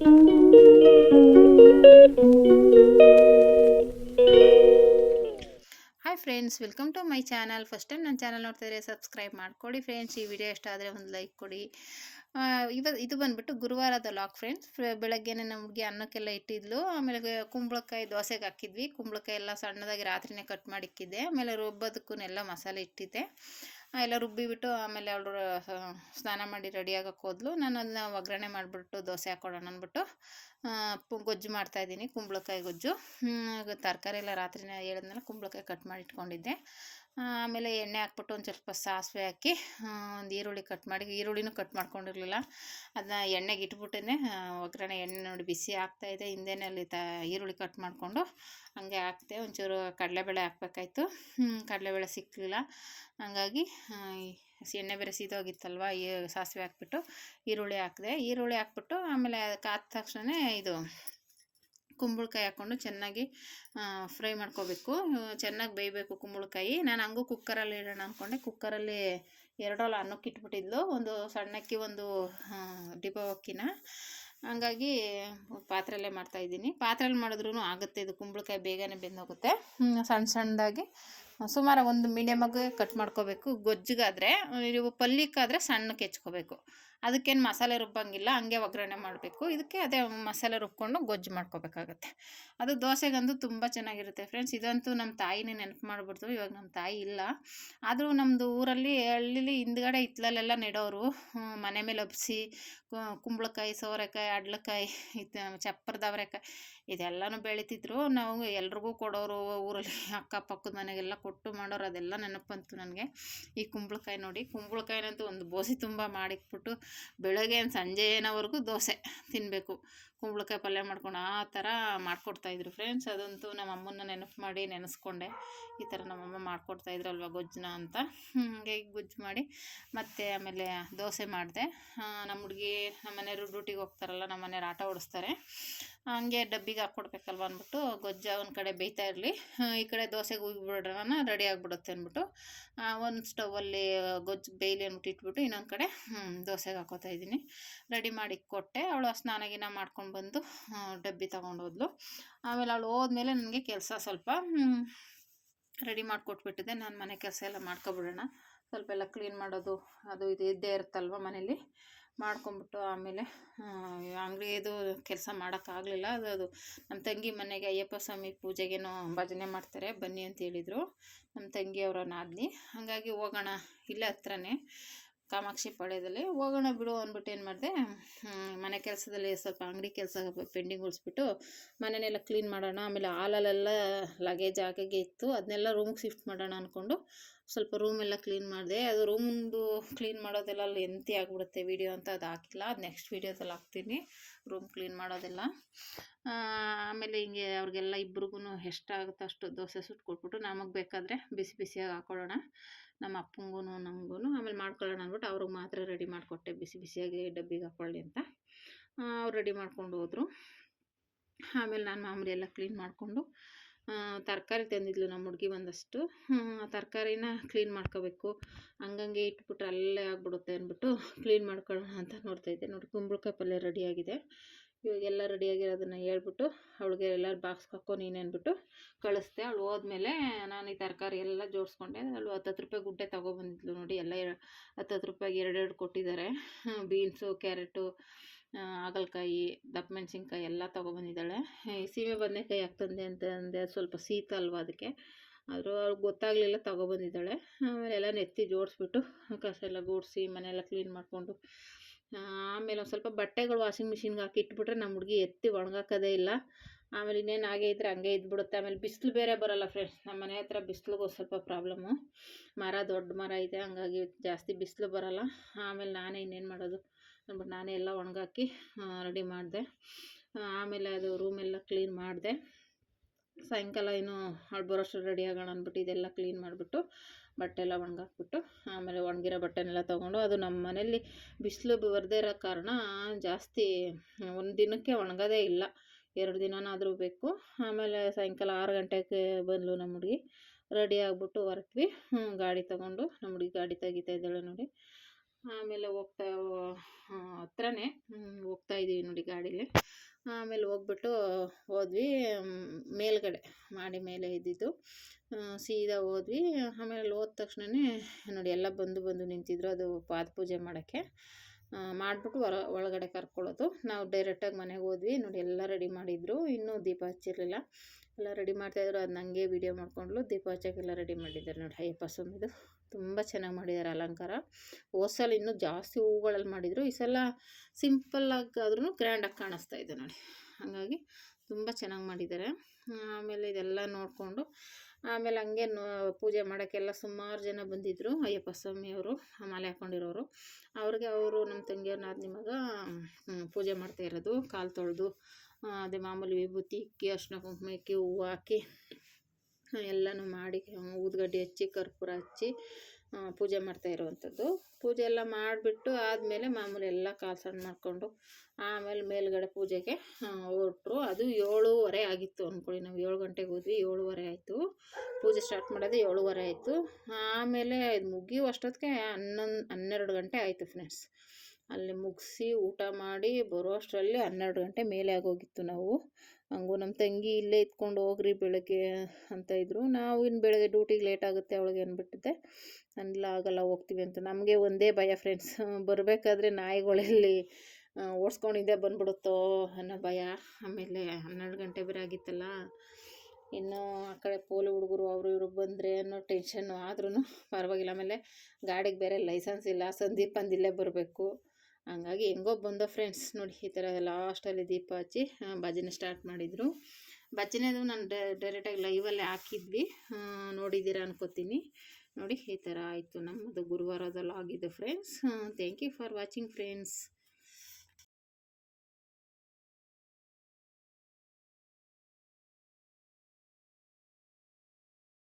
Hi friends welcome to my channel first time ನನ್ನ channel ನೋಡ್ತಾ ಇದ್ರೆ ಸಬ್ಸ್ಕ್ರೈಬ್ ಮಾಡ್ಕೊಡಿ ಫ್ರೆಂಡ್ಸ್ ಈ ವಿಡಿಯೋ ಇಷ್ಟ ಆದರೆ ಒಂದು ಲೈಕ್ ಕೊಡಿ. ಇವ ಇದು ಬಂದ್ಬಿಟ್ಟು ಗುರುವಾರದ ಲಾಕ್ ಫ್ರೆಂಡ್ಸ್ ಬೆಳಗ್ಗೆನೇ ನಮ್ಮ ಹುಡುಗಿ ಅನ್ನಕ್ಕೆಲ್ಲ ಇಟ್ಟಿದ್ಲು. ಆಮೇಲೆ ಕುಂಬಳಕಾಯಿ ದೋಸೆಗೆ ಹಾಕಿದ್ವಿ. ಕುಂಬಳಕಾಯಿ ಎಲ್ಲ ಸಣ್ಣದಾಗಿ ರಾತ್ರಿನೇ ಕಟ್ ಮಾಡಿಕ್ಕಿದ್ದೆ. ಆಮೇಲೆ ರುಬ್ಬೋದಕ್ಕೂ ಎಲ್ಲ ಮಸಾಲೆ ಇಟ್ಟಿದ್ದೆ. ಎಲ್ಲ ರುಬ್ಬಿಬಿಟ್ಟು ಆಮೇಲೆ ಅವಳು ಸ್ನಾನ ಮಾಡಿ ರೆಡಿ ಆಗಕ್ಕೆ ಹೋದ್ಲು. ನಾನು ಅದನ್ನ ಒಗ್ಗರಣೆ ಮಾಡಿಬಿಟ್ಟು ದೋಸೆ ಹಾಕ್ಕೊಡೋಣ ಅಂದ್ಬಿಟ್ಟು ಗೊಜ್ಜು ಮಾಡ್ತಾಯಿದ್ದೀನಿ ಕುಂಬಳಕಾಯಿ ಗೊಜ್ಜು. ತರಕಾರಿ ಎಲ್ಲ ರಾತ್ರಿನೇ ಹೇಳಿದ್ಮೇಲೆ ಕುಂಬಳಕಾಯಿ ಕಟ್ ಮಾಡಿ ಇಟ್ಕೊಂಡಿದ್ದೆ. ಆಮೇಲೆ ಎಣ್ಣೆ ಹಾಕ್ಬಿಟ್ಟು ಒಂದು ಸ್ವಲ್ಪ ಸಾಸಿವೆ ಹಾಕಿ ಒಂದು ಈರುಳ್ಳಿ ಕಟ್ ಮಾಡಿ, ಈರುಳ್ಳಿನೂ ಕಟ್ ಮಾಡ್ಕೊಂಡಿರಲಿಲ್ಲ. ಅದನ್ನ ಎಣ್ಣೆಗೆ ಇಟ್ಬಿಟ್ಟೇ ಒಗ್ಗರಣೆ ಎಣ್ಣೆ ನೋಡಿ ಬಿಸಿ ಆಗ್ತಾಯಿದೆ ಹಿಂದೆನೇ ಅಲ್ಲಿ ತ, ಈರುಳ್ಳಿ ಕಟ್ ಮಾಡಿಕೊಂಡು ಹಂಗೆ ಹಾಕ್ತೆ ಒಂಚೂರು ಕಡಲೆಬೇಳೆ ಹಾಕ್ಬೇಕಾಯ್ತು. ಕಡಲೆಬೇಳೆ ಸಿಕ್ಕಲಿಲ್ಲ ಹಂಗಾಗಿ ಎಣ್ಣೆ ಬೇರೆ ಸೀದೋಗಿತ್ತಲ್ವ, ಈ ಸಾಸಿವೆ ಹಾಕ್ಬಿಟ್ಟು ಈರುಳ್ಳಿ ಹಾಕಿದೆ. ಈರುಳ್ಳಿ ಹಾಕ್ಬಿಟ್ಟು ಆಮೇಲೆ ಅದಕ್ಕೆ ಆದ ತಕ್ಷಣ ಇದು ಕುಂಬಳಕಾಯಿ ಹಾಕ್ಕೊಂಡು ಚೆನ್ನಾಗಿ ಫ್ರೈ ಮಾಡ್ಕೋಬೇಕು. ಚೆನ್ನಾಗಿ ಬೇಯಬೇಕು ಕುಂಬಳಕಾಯಿ. ನಾನು ಹಂಗೂ ಕುಕ್ಕರಲ್ಲಿ ಇಡೋಣ ಅಂದ್ಕೊಂಡೆ ಕುಕ್ಕರಲ್ಲಿ ಎರಡೋಲ ಅನ್ನಕ್ಕೆ ಇಟ್ಬಿಟ್ಟಿದ್ಲು. ಒಂದು ಸಣ್ಣಕ್ಕಿ, ಒಂದು ಡಿಬೋ ಅಕ್ಕಿನ. ಹಂಗಾಗಿ ಪಾತ್ರೆಯಲ್ಲೇ ಮಾಡ್ತಾಯಿದ್ದೀನಿ ಪಾತ್ರೆಯಲ್ಲಿ ಮಾಡಿದ್ರೂ ಆಗುತ್ತೆ ಇದು. ಕುಂಬಳಕಾಯಿ ಬೇಗನೆ ಬೆಂದೋಗುತ್ತೆ. ಸಣ್ಣ ಸಣ್ಣದಾಗಿ. ಸುಮಾರು ಒಂದು ಮೀಡಿಯಮಾಗಿ ಕಟ್ ಮಾಡ್ಕೋಬೇಕು. ಗೊಜ್ಜಿಗಾದರೆ ಇವು ಪಲ್ಯಕ್ಕಾದರೆ ಸಣ್ಣಕ್ಕೆ ಹೆಚ್ಕೋಬೇಕು. ಅದಕ್ಕೇನು ಮಸಾಲೆ ರುಬ್ಬಂಗಿಲ್ಲ ಹಂಗೆ ಒಗ್ಗರಣೆ ಮಾಡಬೇಕು. ಇದಕ್ಕೆ ಅದೇ ಮಸಾಲೆ ರುಬ್ಕೊಂಡು ಗೊಜ್ಜು ಮಾಡ್ಕೋಬೇಕಾಗತ್ತೆ. ಅದು ದೋಸೆಗಂತೂ ತುಂಬ ಚೆನ್ನಾಗಿರುತ್ತೆ ಫ್ರೆಂಡ್ಸ್. ಇದಂತೂ ನಮ್ಮ ತಾಯಿನೇ ನೆನಪು ಮಾಡಿಬಿಡ್ತು, ಇವಾಗ ನಮ್ಮ ತಾಯಿ ಇಲ್ಲ. ಆದರೂ ನಮ್ಮದು ಊರಲ್ಲಿ, ಹಳ್ಳಿಲಿ ಹಿಂದ್ಗಡೆ ಹಿತ್ಲಲ್ಲೆಲ್ಲ ನೆಡೋರು ಮನೆ ಮೇಲೆ ಒಪ್ಸಿ ಕುಂಬಳಕಾಯಿ, ಸೋರೆಕಾಯಿ, ಅಡ್ಲಕಾಯಿ, ಇದು ಚಪ್ಪರದ ಅವರೆಕಾಯಿ ಇದೆಲ್ಲನೂ ಬೆಳಿತಿದ್ರು. ನಾವು ಎಲ್ರಿಗೂ ಕೊಡೋರು ಊರಲ್ಲಿ ಅಕ್ಕಪಕ್ಕದ ಮನೆಗೆಲ್ಲ ಕೊಟ್ಟು ಮಾಡೋರು ಅದೆಲ್ಲ ನೆನಪು ಬಂತು ನನಗೆ. ಈ ಕುಂಬಳಕಾಯಿ ನೋಡಿ, ಕುಂಬಳಕಾಯಿನಂತೂ ಒಂದು ಬೋಸಿ ತುಂಬ ಮಾಡಿಕ್ಬಿಟ್ಟು ಬೆಳಗ್ಗೆ ಸಂಜೆನವರೆಗೂ ದೋಸೆ ತಿನ್ನಬೇಕು ಕುಂಬಳಕಾಯಿ ಪಲ್ಯ ಮಾಡ್ಕೊಂಡು ಆ ಥರ ಮಾಡ್ಕೊಡ್ತಾಯಿದ್ರು ಫ್ರೆಂಡ್ಸ್ ಅದಂತೂ ನಮ್ಮ ಅಮ್ಮನ ನೆನಪು ಮಾಡಿ ನೆನೆಸ್ಕೊಂಡೆ. ಈ ಥರ ನಮ್ಮಮ್ಮ ಮಾಡ್ಕೊಡ್ತಾಯಿದ್ರಲ್ವ ಗೊಜ್ಜನ ಅಂತ. ಹಂಗೆ ಗೊಜ್ಜು ಮಾಡಿ ಮತ್ತು ಆಮೇಲೆ ದೋಸೆ ಮಾಡಿದೆ. ನಮ್ಮ ಹುಡುಗಿ ನಮ್ಮ ಮನೆಯವರು ಡ್ಯೂಟಿಗೆ ಹೋಗ್ತಾರಲ್ಲ, ನಮ್ಮ ಮನೆಯವ್ರು ಆಟ ಓಡಿಸ್ತಾರೆ. ಹಂಗೆ ಡಬ್ಬಿಗೆ ಹಾಕ್ಕೊಡ್ಬೇಕಲ್ವ ಅಂದ್ಬಿಟ್ಟು ಗೊಜ್ಜ ಒಂದು ಕಡೆ ಬೇಯ್ತಾ ಇರಲಿ. ಈ ಕಡೆ ದೋಸೆಗೆ ಉಗಿಬಿಡೋಣ ರೆಡಿ ಆಗಿಬಿಡುತ್ತೆ ಅಂದ್ಬಿಟ್ಟು ಒಂದು ಸ್ಟವಲ್ಲಿ ಗೊಜ್ಜು ಬೇಯ್ಲಿ ಅಂದ್ಬಿಟ್ಟು ಇಟ್ಬಿಟ್ಟು ಇನ್ನೊಂದು ಕಡೆ ದೋಸೆಗೆ ಹಾಕೋತಾ ಇದ್ದೀನಿ. ರೆಡಿ ಮಾಡಿ ಕೊಟ್ಟೆ. ಅವಳು ಸ್ನಾನ ಗಿನ ಮಾಡ್ಕೊಂಡು ಬಂದು ಡಬ್ಬಿ ತೊಗೊಂಡೋದ್ಲು ಆಮೇಲೆ ಅವಳು ಹೋದ್ಮೇಲೆ ನನಗೆ ಕೆಲಸ ಸ್ವಲ್ಪ ರೆಡಿ ಮಾಡಿಕೊಟ್ಬಿಟ್ಟಿದ್ದೆ. ನಾನು ಮನೆ ಕೆಲಸ ಎಲ್ಲ ಮಾಡ್ಕೊಬಿಡೋಣ. ಸ್ವಲ್ಪ ಎಲ್ಲ ಕ್ಲೀನ್ ಮಾಡೋದು ಅದು ಇದು ಇದ್ದೇ ಇರುತ್ತಲ್ವ ಮನೇಲಿ? ಮಾಡ್ಕೊಂಬಿಟ್ಟು ಆಮೇಲೆ ಅಂಗಡಿದು ಕೆಲಸ ಮಾಡೋಕ್ಕಾಗಲಿಲ್ಲ. ಅದು ಅದು ನಮ್ಮ ತಂಗಿ ಮನೆಗೆ ಅಯ್ಯಪ್ಪ ಸ್ವಾಮಿ ಪೂಜೆಗೇನೋ ಭಜನೆ ಮಾಡ್ತಾರೆ, ಬನ್ನಿ ಅಂತ ಹೇಳಿದರು. ನಮ್ಮ ತಂಗಿಯವರ ನಾದಿನಿ ಹಾಗಾಗಿ ಹೋಗೋಣ, ಇಲ್ಲೇ ಹತ್ರನೇ. ಕಾಮಾಕ್ಷಿ ಪಾಳ್ಯದಲ್ಲಿ ಹೋಗೋಣ ಬಿಡು ಅಂದ್ಬಿಟ್ಟು ಏನು ಮಾಡಿದೆ ಮನೆ ಕೆಲಸದಲ್ಲಿ ಸ್ವಲ್ಪ ಅಂಗಡಿ ಕೆಲಸ ಪೆಂಡಿಂಗ್ ಉಳಿಸ್ಬಿಟ್ಟು ಮನೆಯೆಲ್ಲ ಕ್ಲೀನ್ ಮಾಡೋಣ, ಆಮೇಲೆ ಹಾಲಲ್ಲೆಲ್ಲ ಲಗೇಜ್ ಆಗಾಗೆ ಇತ್ತು, ಅದನ್ನೆಲ್ಲ ರೂಮ್ಗೆ ಶಿಫ್ಟ್ ಮಾಡೋಣ ಅಂದ್ಕೊಂಡು ಸ್ವಲ್ಪ ರೂಮೆಲ್ಲ ಕ್ಲೀನ್ ಮಾಡಿದೆ. ಅದು ರೂಮ್ದು ಕ್ಲೀನ್ ಮಾಡೋದೆಲ್ಲ ಅಲ್ಲಿ ಎಂತಿ ಆಗಿಬಿಡುತ್ತೆ ವೀಡಿಯೋ ಅಂತ, ಅದು ಹಾಕಿಲ್ಲ, ಅದು ನೆಕ್ಸ್ಟ್ ವೀಡಿಯೋದಲ್ಲಿ ಹಾಕ್ತೀನಿ ರೂಮ್ ಕ್ಲೀನ್ ಮಾಡೋದೆಲ್ಲ. ಆಮೇಲೆ ಹಿಂಗೆ ಅವ್ರಿಗೆಲ್ಲ ಇಬ್ರಿಗೂ ಎಷ್ಟಾಗುತ್ತೋ ಅಷ್ಟು ದೋಸೆ ಸುಟ್ಟು ಕೊಟ್ಬಿಟ್ಟು ನಮಗೆ ಬೇಕಾದರೆ ಬಿಸಿ ಬಿಸಿಯಾಗಿ ಹಾಕೊಳ್ಳೋಣ. ನಮ್ಮ ಅಪ್ಪಂಗೂ ನಮಗೂ ಆಮೇಲೆ ಮಾಡ್ಕೊಳ್ಳೋಣ ಅಂದ್ಬಿಟ್ಟು ಅವ್ರಿಗೆ ಮಾತ್ರ ರೆಡಿ ಮಾಡಿಕೊಟ್ಟೆ ಬಿಸಿ ಬಿಸಿಯಾಗಿ ಡಬ್ಬಿಗೆ ಹಾಕ್ಕೊಳ್ಳಿ ಅಂತ. ಅವ್ರು ರೆಡಿ ಮಾಡ್ಕೊಂಡು ಹೋದರು. ಆಮೇಲೆ ನಾನು ಮಾಮೂಲಿ ಎಲ್ಲ ಕ್ಲೀನ್ ಮಾಡಿಕೊಂಡು ತರಕಾರಿ ತಂದಿದ್ಲು ನಮ್ಮ ಹುಡುಗಿ ಒಂದಷ್ಟು ಆ ತರಕಾರಿನ ಕ್ಲೀನ್ ಮಾಡ್ಕೋಬೇಕು. ಹಂಗಂಗೆ ಇಟ್ಬಿಟ್ರೆ ಅಲ್ಲೇ ಆಗ್ಬಿಡುತ್ತೆ ಅಂದ್ಬಿಟ್ಟು ಕ್ಲೀನ್ ಮಾಡ್ಕೊಳ್ಳೋಣ ಅಂತ ನೋಡ್ತಾಯಿದ್ದೆ ನೋಡಿ, ಕುಂಬಳಕಾಯಿ ಪಲ್ಯ ರೆಡಿಯಾಗಿದೆ ಇವಾಗೆಲ್ಲ ರೆಡಿಯಾಗಿರೋದನ್ನು ಹೇಳ್ಬಿಟ್ಟು ಅವಳಿಗೆ ಎಲ್ಲರೂ ಬಾಕ್ಸ್ಗೆ ಹಾಕೋ ನೀನು ಅಂದ್ಬಿಟ್ಟು ಕಳಿಸ್ದೆ. ಅವಳು ಹೋದ್ಮೇಲೆ ನಾನು ಈ ತರಕಾರಿ ಎಲ್ಲ ಜೋಡಿಸ್ಕೊಂಡೆ. ಅವ್ಳು ಹತ್ತು ಹತ್ತು ರೂಪಾಯಿ ಗುಡ್ಡೆ ತೊಗೊಬಂದಿದ್ಲು ನೋಡಿ, ಎಲ್ಲ ಹತ್ತತ್ತು ರೂಪಾಯಿಗೆ ಎರಡೆರಡು ಕೊಟ್ಟಿದ್ದಾರೆ. ಬೀನ್ಸು ಕ್ಯಾರೆಟು ಹಾಗಲಕಾಯಿ ದಪ್ಪ ಮೆಣಸಿನ್ಕಾಯಿ ಎಲ್ಲ ತೊಗೊಬಂದಿದ್ದಾಳೆ. ಈ ಸೀಮೆ ಬದನೆಕಾಯಿ ತಂದೆ ಅಂತ ಅದು ಸ್ವಲ್ಪ ಶೀತ ಅಲ್ವಾ ಅದಕ್ಕೆ. ಆದರೂ ಅವ್ಳಿಗೆ ಗೊತ್ತಾಗಲಿಲ್ಲ, ತೊಗೊಬಂದಿದ್ದಾಳೆ. ಆಮೇಲೆ ಎಲ್ಲ ನೆತ್ತಿ ಜೋಡಿಸ್ಬಿಟ್ಟು ಕಸ ಎಲ್ಲ ಗುಡಿಸಿ ಮನೆಯೆಲ್ಲ ಕ್ಲೀನ್ ಮಾಡಿಕೊಂಡು ಆಮೇಲೆ ಒಂದು ಸ್ವಲ್ಪ ಬಟ್ಟೆಗಳು ವಾಷಿಂಗ್ ಮಿಷಿನ್ಗೆ ಹಾಕಿ ಇಟ್ಬಿಟ್ರೆ ನಮ್ಮ ಹುಡುಗಿ ಎತ್ತಿ ಒಣಗಾಕೋದೇ ಇಲ್ಲ. ಆಮೇಲೆ ಇನ್ನೇನು ಹಾಗೆ ಇದ್ರೆ ಹಂಗೆ ಇದ್ಬಿಡುತ್ತೆ. ಆಮೇಲೆ ಬಿಸಿಲು ಬೇರೆ ಬರೋಲ್ಲ ಫ್ರೆಂಡ್ಸ್ ನಮ್ಮ ಮನೆ ಹತ್ರ ಬಿಸಿಲಿಗೂ ಸ್ವಲ್ಪ ಪ್ರಾಬ್ಲಮ್ಮು ಮರ ದೊಡ್ಡ ಮರ ಇದೆ, ಹಂಗಾಗಿ ಜಾಸ್ತಿ ಬಿಸಿಲು ಬರೋಲ್ಲ. ಆಮೇಲೆ ನಾನೇ ಇನ್ನೇನು ಮಾಡೋದು? ಅಂದ್ಬಿಟ್ಟು ನಾನೇ ಎಲ್ಲ ಒಣಗಾಕಿ ರೆಡಿ ಮಾಡಿದೆ. ಆಮೇಲೆ ಅದು ರೂಮೆಲ್ಲ ಕ್ಲೀನ್ ಮಾಡಿದೆ. ಸಾಯಂಕಾಲ ಏನು ಬರೋಷ್ಟು ರೆಡಿ ಆಗೋಣ ಅಂದ್ಬಿಟ್ಟು ಇದೆಲ್ಲ ಕ್ಲೀನ್ ಮಾಡಿಬಿಟ್ಟು ಬಟ್ಟೆ ಎಲ್ಲ ಒಣಗಾಕ್ಬಿಟ್ಟು ಆಮೇಲೆ ಒಣಗಿರೋ ಬಟ್ಟೆನೆಲ್ಲ ತೊಗೊಂಡು ಅದು ನಮ್ಮ ಮನೇಲಿ ಬಿಸಿಲು ಬರದೇ ಇರೋ ಕಾರಣ ಜಾಸ್ತಿ ಒಂದು ದಿನಕ್ಕೆ ಒಣಗೋದೇ ಇಲ್ಲ. ಎರಡು ದಿನನಾದರೂ ಬೇಕು. ಆಮೇಲೆ ಸಾಯಂಕಾಲ ಆರು ಗಂಟೆಗೆ ಬಂದಳು ನಮ್ಮ ಹುಡುಗಿ. ರೆಡಿ ಆಗಿಬಿಟ್ಟು ಹೊರಟ್ವಿ. ಗಾಡಿ ತೊಗೊಂಡು ನಮ್ಮ ಹುಡುಗಿ ಗಾಡಿ ತೆಗಿತಾ ಇದ್ದಾಳೆ ನೋಡಿ. ಆಮೇಲೆ ಹೋಗ್ತಾ ಹತ್ರನೇ ಹೋಗ್ತಾ ಇದ್ದೀವಿ ನೋಡಿ ಗಾಡೀಲಿ. ಆಮೇಲೆ ಹೋಗ್ಬಿಟ್ಟು ಹೋದ್ವಿ ಮೇಲ್ಗಡೆ ಮಾಡಿ ಮೇಲೆ ಇದ್ದಿದ್ದು. ಸೀದಾ ಹೋದ್ವಿ. ಆಮೇಲೆ ಅಲ್ಲಿ ಹೋದ ತಕ್ಷಣವೇ ನೋಡಿ ಎಲ್ಲ ಬಂದು ಬಂದು ನಿಂತಿದ್ರು ಅದು ಪಾದ ಪೂಜೆ ಮಾಡೋಕ್ಕೆ. ಮಾಡಿಬಿಟ್ಟು ಹೊರ, ಒಳಗಡೆ ಕರ್ಕೊಳ್ಳೋದು. ನಾವು ಡೈರೆಕ್ಟಾಗಿ ಮನೆಗೆ ಹೋದ್ವಿ. ನೋಡಿ ಎಲ್ಲ ರೆಡಿ ಮಾಡಿದ್ರು. ಇನ್ನೂ ದೀಪ ಹಚ್ಚಿರಲಿಲ್ಲ. ಎಲ್ಲ ರೆಡಿ ಮಾಡ್ತಾಯಿದ್ರು ಅದು ನನಗೆ ವೀಡಿಯೋ ಮಾಡ್ಕೊಂಡ್ಲು. ದೀಪ ಹಚ್ಚೋಕ್ಕೆಲ್ಲ ರೆಡಿ ಮಾಡಿದ್ದಾರೆ ನೋಡಿ. ಅಯ್ಯಪ್ಪ ಸ್ವಾಮಿದು ತುಂಬ ಚೆನ್ನಾಗಿ ಮಾಡಿದ್ದಾರೆ ಅಲಂಕಾರ. ಹೋಸಲ್ಲಿ ಸಲ ಇನ್ನೂ ಜಾಸ್ತಿ ಹೂಗಳಲ್ಲಿ ಮಾಡಿದರು. ಈ ಸಲ ಸಿಂಪಲ್ಲಾಗಿ ಆದ್ರೂ ಗ್ರ್ಯಾಂಡಾಗಿ ಕಾಣಿಸ್ತಾ ಇದೆ ನೋಡಿ. ಹಾಗಾಗಿ ತುಂಬ ಚೆನ್ನಾಗಿ ಮಾಡಿದ್ದಾರೆ. ಆಮೇಲೆ ಇದೆಲ್ಲ ನೋಡಿಕೊಂಡು ಆಮೇಲೆ ಹಂಗೆ ಪೂಜೆ ಮಾಡೋಕ್ಕೆಲ್ಲ ಸುಮಾರು ಜನ ಬಂದಿದ್ದರು ಅಯ್ಯಪ್ಪ ಸ್ವಾಮಿಯವರು ಮಾಲೆ ಹಾಕ್ಕೊಂಡಿರೋರು ಅವ್ರಿಗೆ ಅವರು ನಮ್ಮ ತಂಗಿಯವ್ರನ್ನ ನಾದಿನಿ ಮಗ ಪೂಜೆ ಮಾಡ್ತಾ ಇರೋದು. ಕಾಲು ತೊಳೆದು ಅದೇ ಮಾಮೂಲಿ ವಿಭೂತಿ ಇಕ್ಕಿ ಅರ್ಶಿನ ಕುಂಕುಮ ಇಕ್ಕಿ, ಹೂವು ಹಾಕಿ ಎಲ್ಲನೂ ಮಾಡಿ ಊದ್ಗಡ್ಡಿ ಹಚ್ಚಿ, ಕರ್ಪೂರ ಹಚ್ಚಿ ಪೂಜೆ ಮಾಡ್ತಾ ಇರುವಂಥದ್ದು. ಪೂಜೆ ಎಲ್ಲ ಮಾಡಿಬಿಟ್ಟು ಆದಮೇಲೆ ಮಾಮೂಲಿ ಎಲ್ಲ ಕಾಲು ಸಣ್ಣ ಮಾಡಿಕೊಂಡು ಆಮೇಲೆ ಮೇಲ್ಗಡೆ ಪೂಜೆಗೆ ಹೊರಟ್ರು. ಅದು ಏಳೂವರೆ ಆಗಿತ್ತು ಅಂದ್ಕೊಳ್ಳಿ ನಾವು. ಏಳು ಗಂಟೆಗೆ ಹೋದ್ವಿ, ಏಳುವರೆ ಆಯಿತು. ಪೂಜೆ ಸ್ಟಾರ್ಟ್ ಮಾಡೋದು ಏಳುವರೆ ಆಯಿತು. ಆಮೇಲೆ ಇದು ಮುಗಿಯುವಷ್ಟೊತ್ತಿಗೆ ಹನ್ನೊಂದು, ಹನ್ನೆರಡು ಗಂಟೆ ಆಯಿತು ಫ್ರೆಂಡ್ಸ್ ಅಲ್ಲಿ ಮುಗಿಸಿ ಊಟ ಮಾಡಿ ಬರೋ ಅಷ್ಟರಲ್ಲಿ ಹನ್ನೆರಡು ಗಂಟೆ ಮೇಲೆ ಆಗೋಗಿತ್ತು ನಾವು. ಹಂಗೂ ನಮ್ಮ ತಂಗಿ ಇಲ್ಲೇ ಇದ್ಕೊಂಡು ಹೋಗ್ರಿ ಬೆಳಗ್ಗೆ ಅಂತ ಇದ್ದರು ನಾವು ಇನ್ನು ಬೆಳಗ್ಗೆ ಡ್ಯೂಟಿಗೆ ಲೇಟ್ ಆಗುತ್ತೆ ಅವಳಿಗೆ ಅಂದ್ಬಿಟ್ಟಿದ್ದೆ. ಇಲ್ಲ ಆಗಲ್ಲ ಹೋಗ್ತೀವಿ ಅಂತ. ನಮಗೆ ಒಂದೇ ಭಯ ಫ್ರೆಂಡ್ಸ್ ಬರಬೇಕಾದ್ರೆ ನಾಯಿಗಳಲ್ಲಿ ಓಡಿಸ್ಕೊಂಡಿದ್ದೆ ಬಂದ್ಬಿಡುತ್ತೋ ಅನ್ನೋ ಭಯ. ಆಮೇಲೆ ಹನ್ನೆರಡು ಗಂಟೆ ಬೇರೆ ಆಗಿತ್ತಲ್ಲ. ಇನ್ನು ಆ ಕಡೆ ಪೋಲಿ ಹುಡುಗರು, ಅವರು ಇವರು ಬಂದರೆ ಅನ್ನೋ ಟೆನ್ಷನ್ನು ಆದ್ರೂ ಪರವಾಗಿಲ್ಲ. ಆಮೇಲೆ ಗಾಡಿಗೆ ಬೇರೆ ಲೈಸೆನ್ಸ್ ಇಲ್ಲ. ಸಂದೀಪ್ ಅಂದಿಲ್ಲೇ ಬರಬೇಕು. ಹಂಗಾಗಿ ಹೆಂಗೋ ಬಂದೋ ಫ್ರೆಂಡ್ಸ್ ನೋಡಿ ಈ ಥರ ಲಾಸ್ಟಲ್ಲಿ ದೀಪ ಹಚ್ಚಿ ಭಜನೆ ಸ್ಟಾರ್ಟ್ ಮಾಡಿದರು. ಭಜನೆದು ನಾನು ಡೈರೆಕ್ಟಾಗಿ ಲೈವಲ್ಲೇ ಹಾಕಿದ್ವಿ. ನೋಡಿದ್ದೀರಾ ಅನ್ಕೋತೀನಿ. ನೋಡಿ ಈ ಥರ ಆಯಿತು ನಮ್ಮದು ಗುರುವಾರದಲ್ಲಿ ಆಗಿದ್ದು friends thank you for watching friends